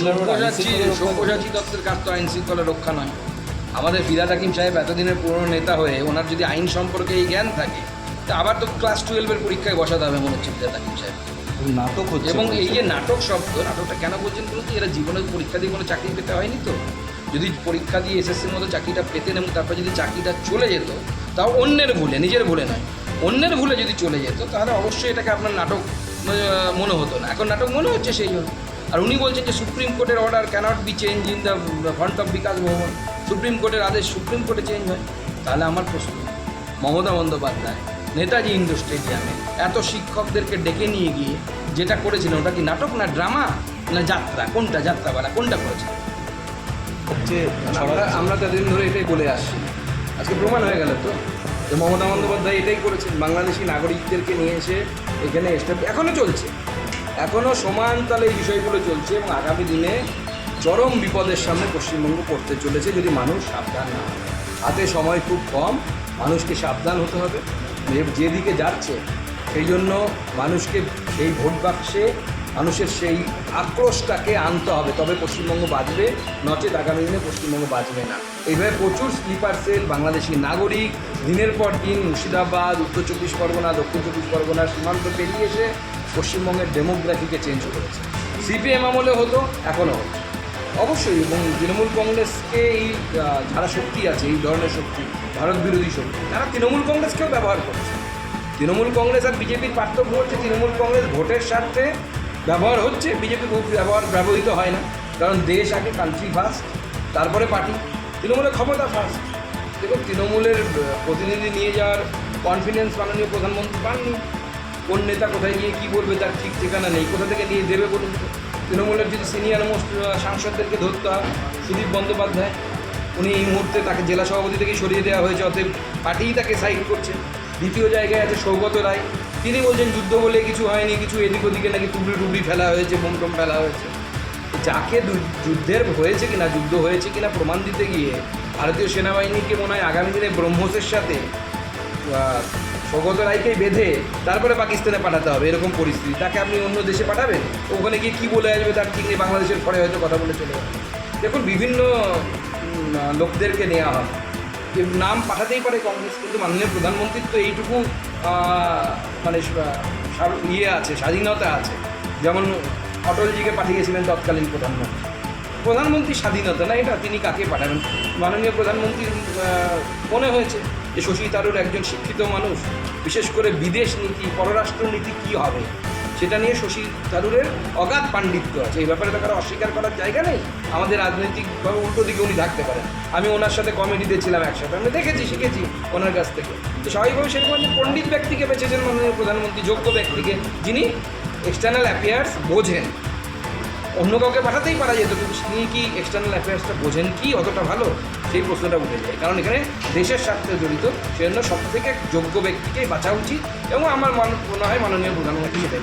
সব্যসাচী সব্যসাচী দত্তের কাজ তো আইন শৃঙ্খলা রক্ষা নয়? আমাদের ফিরাদ হাকিম সাহেব এতদিনের পুরনো নেতা হয়ে ওনার যদি আইন সম্পর্কে এই জ্ঞান থাকে তা আবার তো ক্লাস টুয়েলভের পরীক্ষায় বসাতে হবে মনে হচ্ছে ফিরাদ হাকিম সাহেব। নাটক হচ্ছে। এবং এই যে নাটক শব্দ নাটকটা কেন বলছেন বলুন এরা জীবনে পরীক্ষা দিয়ে কোনো চাকরি পেতে হয়নি তো? যদি পরীক্ষা দিয়ে এসএসসির মতো চাকরিটা পেতেন এবং তারপর যদি চাকরিটা চলে যেত তাও অন্যের ভুলে নিজের ভুলে নয়। অন্যের ভুলে যদি চলে যেত তাহলে অবশ্যই এটাকে আপনার নাটক মনে হতো না। এখন নাটক মনে হচ্ছে সেই জন্য। আর উনি বলছেন যে সুপ্রিম কোর্টের order cannot be change in the front of Bikash Bhavan. Supreme কোর্টের আদেশ সুপ্রিম কোর্টে চেঞ্জ হয়। তাহলে আমার প্রশ্ন, মমতা বন্দ্যোপাধ্যায়, নেতাজি ইন্ডোর স্টেডিয়ামে এত শিক্ষকদেরকে ডেকে নিয়ে গিয়ে যেটা করেছিলেন ওটা কি নাটক না ড্রামা? না যাত্রা, কোনটা যাত্রাপালা, কোনটা করেছিল? হচ্ছে আমরা তাদের ধরে এটাই বলে আসছি। আজকে প্রমাণ হয়ে গেল তো, যে মমতা বন্দ্যোপাধ্যায় এটাই করেছেন। বাংলাদেশি নাগরিকদেরকে নিয়ে এসে এখানে স্টেপ এখনও চলছে। এখনও সমান তালে এই বিষয়গুলো চলছে এবং আগামী দিনে চরম বিপদের সামনে পশ্চিমবঙ্গ পড়তে চলেছে যদি মানুষ সাবধান না হয়। হাতে সময় খুব কম, মানুষকে সাবধান হতে হবে। যেদিকে যাচ্ছে, সেই জন্য মানুষকে এই ভোট বাক্সে মানুষের সেই আক্রোশটাকে আনতে হবে। তবে পশ্চিমবঙ্গ বাঁচবে নচেত আগামী দিনে পশ্চিমবঙ্গ বাঁচবে না। এইভাবে প্রচুর স্লিপার সেল বাংলাদেশি নাগরিক দিনের পর দিন মুর্শিদাবাদ, উত্তর চব্বিশ পরগনা, দক্ষিণ চব্বিশ পরগনা সীমান্ত পেরিয়ে এসে পশ্চিমবঙ্গের ডেমোগ্রাফিকে চেঞ্জ করেছে সিপিএম আমলে হতো, এখনও হচ্ছে অবশ্যই এবং তৃণমূল কংগ্রেসকে এই যারা শক্তি আছে, এই ধরনের শক্তি, ভারত বিরোধী শক্তি, তারা তৃণমূল কংগ্রেসকেও ব্যবহার করছে। তৃণমূল কংগ্রেস আর বিজেপির পার্থক্য হচ্ছে তৃণমূল কংগ্রেস ভোটের স্বার্থে ব্যবহার হচ্ছে, বিজেপি খুব ব্যবহার ব্যবহৃত হয় না। কারণ দেশ আগে কান্ট্রি ফার্স্ট তারপরে পার্টি তৃণমূলের ক্ষমতা ফার্স্ট দেখুন, তৃণমূলের প্রতিনিধি নিয়ে যাওয়ার কনফিডেন্স মাননীয় প্রধানমন্ত্রী পাননি। কোন নেতা কোথায় গিয়ে কী বলবে, তার ঠিক ঠিকানা নেই। কোথা থেকে নিয়ে দেবে বলুন তৃণমূলের যদি সিনিয়র মোস্ট সাংসদদেরকে ধরতে হয়, সুদীপ বন্দ্যোপাধ্যায়, উনি এই মুহূর্তে তাকে জেলা সভাপতি থেকে সরিয়ে দেওয়া হয়েছে, অতএব পার্টিই তাকে সাইড করছে। দ্বিতীয় জায়গায় আছে সৌগত রায়। তিনি বলছেন যুদ্ধ বলে কিছু হয়নি, কিছু এদিক ওদিকে নাকি টুবড়ি টুবড়ি ফেলা হয়েছে বোমটোম ফেলা হয়েছে। যাকে যুদ্ধের হয়েছে কিনা, যুদ্ধ হয়েছে কিনা প্রমাণ দিতে গিয়ে ভারতীয় সেনাবাহিনীকে মনে হয় আগামী দিনে ব্রহ্মসের সাথে সৌগত রায়কেই বেঁধে তারপরে পাকিস্তানে পাঠাতে হবে, এরকম পরিস্থিতি। তাকে আপনি অন্য দেশে পাঠাবেন? ওখানে গিয়ে কী বলে আসবে তার ঠিক নেই, বাংলাদেশের পরে হয়তো কথা বলে চলে যাবে। দেখুন, বিভিন্ন লোকদেরকে নেওয়া হয়। নাম পাঠাতেই পারে কংগ্রেস, কিন্তু মাননীয় প্রধানমন্ত্রীর তো এইটুকু মানে ইয়ে আছে, স্বাধীনতা আছে। যেমন অটলজিকে পাঠিয়েছিলেন তৎকালীন প্রধানমন্ত্রী। প্রধানমন্ত্রী স্বাধীনতা না এটা? তিনি কাকে পাঠাবেন? মাননীয় প্রধানমন্ত্রীর মনে হয়েছে যে শশী তারুর একজন শিক্ষিত মানুষ, বিশেষ করে বিদেশ নীতি, পররাষ্ট্র নীতি কী হবে? সেটা নিয়ে শশী থারুরের অগাধ পাণ্ডিত্য আছে। এই ব্যাপারে তো কারও অস্বীকার করার জায়গা নেই। আমাদের রাজনৈতিকভাবে উল্টো দিকে উনি থাকতে পারেন আমি ওনার সাথে কমেডিতে ছিলাম একসাথে। আমি দেখেছি, শিখেছি ওনার কাছ থেকে। তো স্বাভাবিকভাবে সেরকম যে পণ্ডিত ব্যক্তিকে বেছেছেন মাননীয় প্রধানমন্ত্রী, যোগ্য ব্যক্তিকে যিনি এক্সটার্নাল অ্যাফেয়ার্স বোঝেন। অন্য কাউকে পাঠাতেই পারা যেত, কিন্তু তিনি কি এক্সটার্নাল অ্যাফেয়ার্সটা বোঝেন কি অতটা ভালো? সেই প্রশ্নটা উঠে যায়। কারণ এখানে দেশের স্বার্থে জড়িত, সেজন্য সব থেকে যোগ্য ব্যক্তিকেই বাঁচা উচিত এবং আমার মনে হয় মাননীয় প্রধানমন্ত্রী সেটাই